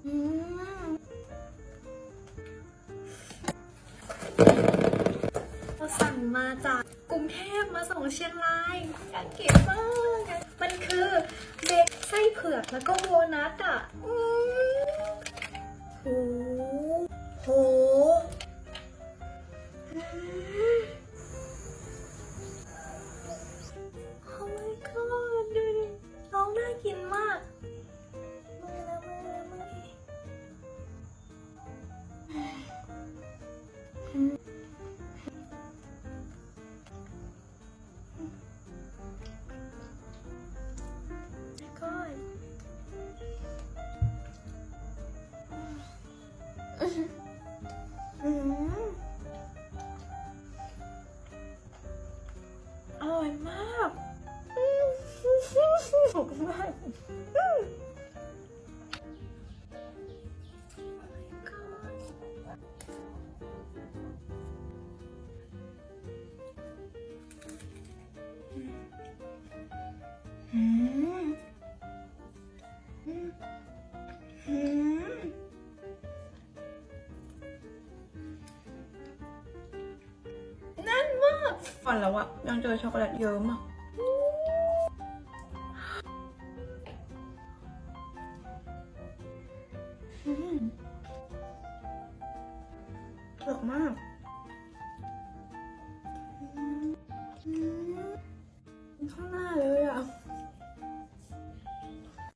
เราสั่งมาจากกรุงเทพมาส่งเชียงรายอยากกินมากอะมันคือเบกไส้เผือกแล้วก็โวนัทอะอืม อร่อยมากขอบคุณมาก อืมอืมอืมแน่นมากฝันแล้วอะยังเจอช็อกโกแลตเยอะมากอืมเผือกมาก